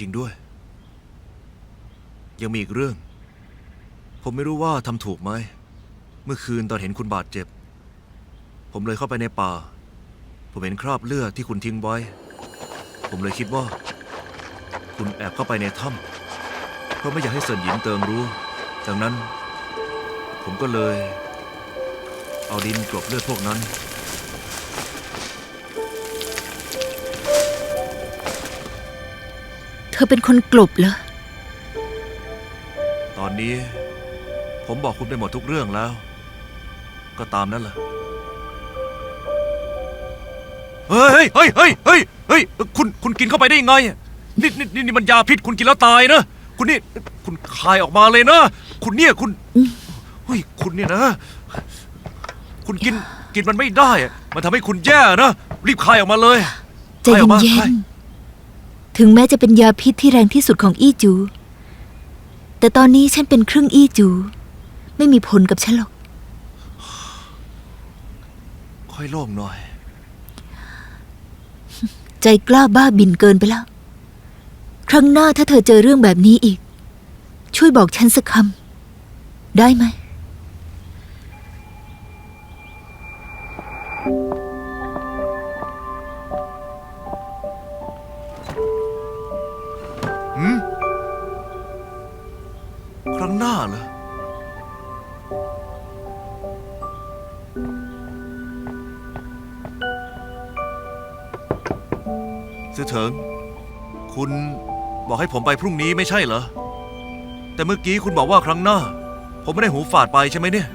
จริงด้วย ยังมีอีกเรื่อง ผมไม่รู้ว่าทำถูกไหม เมื่อคืนตอนเห็นคุณบาดเจ็บ ผมเลยเข้าไปในป่า ผมเห็นคราบเลือดที่คุณทิ้งไว้ ผมเลยคิดว่า คุณแอบเข้าไปในถ้ำเพราะไม่อยากให้เซินหยินเติงรู้ดังนั้น ผมก็เลย เอาดินกลบเลือดพวกนั้น อเป็นคนกลบเหรอ ตอนนี้ ผมบอกคุณไปหมดทุกเรื่องแล้ว ก็ตามนั้นแหละเฮ้ยเฮ้ยเฮ้ยเฮ้ยเฮ้ยคุณคุณกินเข้าไปได้ยังไงนี่นี่นี่นี่มันยาพิษคุณกินแล้วตายนะคุณนี่คุณคายออกมาเลยนะ คุณเนี่ยคุณเฮ้ยคุณเนี่ยนะ คุณกินกินมันไม่ได้อะมันทำให้คุณแย่นะรีบคายออกมาเลยใจคายออกมาเย็คายนๆ ถึงแม้จะเป็นยาพิษที่แรงที่สุดของอี้จู แต่ตอนนี้ฉันเป็นครึ่งอี้จู ไม่มีผลกับฉันหรอก ค่อยโล่งหน่อย ใจกล้าบ้าบินเกินไปแล้ว ครั้งหน้าถ้าเธอเจอเรื่องแบบนี้อีก ช่วยบอกฉันสักคำได้ไหม ครั้งหน้าเหรอเสือเถิง คุณบอกให้ผมไปพรุ่งนี้ไม่ใช่เหรอ แต่เมื่อกี้คุณบอกว่าครั้งหน้า ผมไม่ได้หูฝาดไปใช่ไหมเนี่ย